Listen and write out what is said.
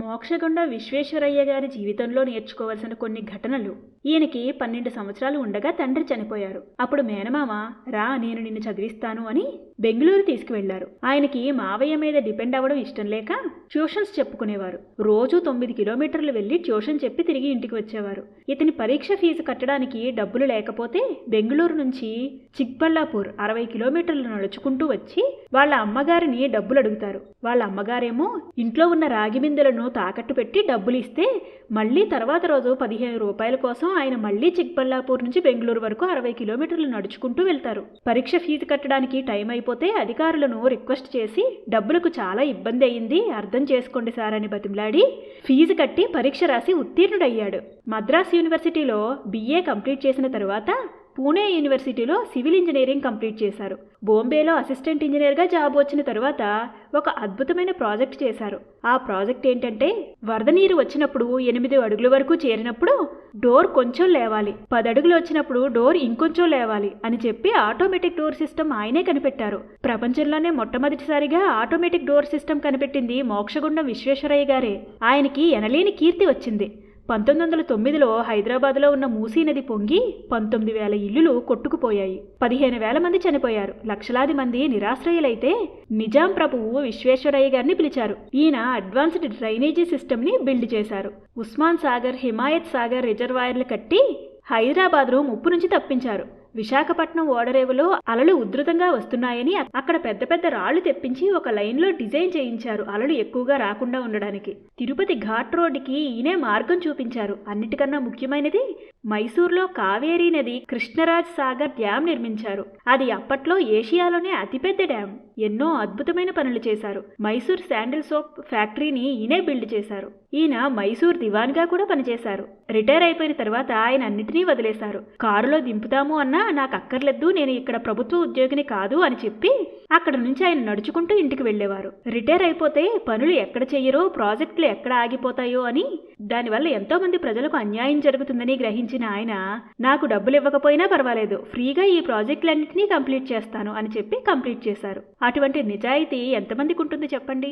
మోక్షగుండ విశ్వేశ్వరయ్య గారి జీవితంలో నేర్చుకోవలసిన కొన్ని ఘటనలు. ఈయనకి పన్నెండు సంవత్సరాలు ఉండగా తండ్రి చనిపోయారు. అప్పుడు మేనమామ రా నేను నిన్ను చదివిస్తాను అని బెంగళూరు తీసుకువెళ్ళారు. ఆయనకి మావయ్య మీద డిపెండ్ అవ్వడం ఇష్టం లేక ట్యూషన్స్ చెప్పుకునేవారు. రోజు తొమ్మిది కిలోమీటర్లు వెళ్ళి ట్యూషన్ చెప్పి తిరిగి ఇంటికి వచ్చేవారు. ఇతని పరీక్ష ఫీజు కట్టడానికి డబ్బులు లేకపోతే బెంగళూరు నుంచి చిక్బళ్ళాపూర్ అరవై కిలోమీటర్లు నడుచుకుంటూ వచ్చి వాళ్ళ అమ్మగారిని డబ్బులు అడుగుతారు. వాళ్ళ అమ్మగారేమో ఇంట్లో ఉన్న రాగి బిందెలను తాకట్టు పెట్టి డబ్బులు ఇస్తే మళ్ళీ తర్వాత రోజు పదిహేను రూపాయల కోసం ఆయన మళ్ళీ చిక్బల్లాపూర్ నుంచి బెంగళూరు వరకు అరవై కిలోమీటర్లు నడుచుకుంటూ వెళ్తారు. పరీక్ష ఫీజు కట్టడానికి టైం అయిపోతే అధికారులను రిక్వెస్ట్ చేసి డబ్బులకు చాలా ఇబ్బంది అయింది అర్థం చేసుకోండి సార్ అని బతిమలాడి ఫీజు కట్టి పరీక్ష రాసి ఉత్తీర్ణుడయ్యాడు. మద్రాస్ యూనివర్సిటీలో బీఏ కంప్లీట్ చేసిన తరువాత పూణే యూనివర్సిటీలో సివిల్ ఇంజనీరింగ్ కంప్లీట్ చేశారు. బాంబేలో అసిస్టెంట్ ఇంజనీర్గా జాబ్ వచ్చిన తరువాత ఒక అద్భుతమైన ప్రాజెక్ట్ చేశారు. ఆ ప్రాజెక్ట్ ఏంటంటే వరద నీరు వచ్చినప్పుడు ఎనిమిది అడుగుల వరకు చేరినప్పుడు డోర్ కొంచెం లేవాలి. పది అడుగులు వచ్చినప్పుడు డోర్ ఇంకొంచెం లేవాలి అని చెప్పి ఆటోమేటిక్ డోర్ సిస్టమ్ ఆయనే కనిపెట్టారు. ప్రపంచంలోనే మొట్టమొదటిసారిగా ఆటోమేటిక్ డోర్ సిస్టమ్ కనిపెట్టింది మోక్షగుండం విశ్వేశ్వరయ్య గారే. ఆయనకి ఎనలేని కీర్తి వచ్చింది. పంతొమ్మిది వందల తొమ్మిదిలో హైదరాబాద్లో ఉన్న మూసీ నది పొంగి పంతొమ్మిది వేల ఇల్లులు కొట్టుకుపోయాయి. పదిహేను వేల మంది చనిపోయారు. లక్షలాది మంది నిరాశ్రయులైతే నిజాం ప్రభువు విశ్వేశ్వరయ్య గారిని పిలిచారు. ఈయన అడ్వాన్స్డ్ డ్రైనేజీ సిస్టమ్ని బిల్డ్ చేశారు. ఉస్మాన్ సాగర్ హిమాయత్ సాగర్ రిజర్వాయర్లు కట్టి హైదరాబాద్ను ముప్పు నుంచి తప్పించారు. విశాఖపట్నం ఓడరేవులో అలలు ఉధృతంగా వస్తున్నాయని అక్కడ పెద్ద పెద్ద రాళ్ళు తెప్పించి ఒక లైన్లో డిజైన్ చేయించారు అలలు ఎక్కువగా రాకుండా ఉండడానికి. తిరుపతి ఘాట్ రోడ్డుకి ఈయనే మార్గం చూపించారు. అన్నిటికన్నా ముఖ్యమైనది మైసూర్లో కావేరీ నది కృష్ణరాజ్ సాగర్ డ్యాం నిర్మించారు. అది అప్పట్లో ఏషియాలోనే అతిపెద్ద డ్యాం ఎన్నో అద్భుతమైన పనులు చేశారు. మైసూర్ శాండిల్ సోప్ ఫ్యాక్టరీని ఈయనే బిల్డ్ చేశారు. ఈయన మైసూర్ దివాన్గా కూడా పనిచేశారు. రిటైర్ అయిపోయిన తర్వాత ఆయన అన్నిటినీ వదిలేశారు. కారులో దింపుతాము అన్నా నాకు అక్కర్లేదు నేను ఇక్కడ ప్రభుత్వ ఉద్యోగిని కాదు అని చెప్పి అక్కడ నుంచి ఆయన నడుచుకుంటూ ఇంటికి వెళ్ళేవారు. రిటైర్ అయిపోతే పనులు ఎక్కడ చెయ్యరో ప్రాజెక్టులు ఎక్కడ ఆగిపోతాయో అని దానివల్ల ఎంతో మంది ప్రజలకు అన్యాయం జరుగుతుందని గ్రహించిన ఆయన నాకు డబ్బులు ఇవ్వకపోయినా పర్వాలేదు ఫ్రీగా ఈ ప్రాజెక్టులన్నింటినీ కంప్లీట్ చేస్తాను అని చెప్పి కంప్లీట్ చేశారు. అటువంటి నిజాయితీ ఎంతమందికి ఉంటుంది చెప్పండి?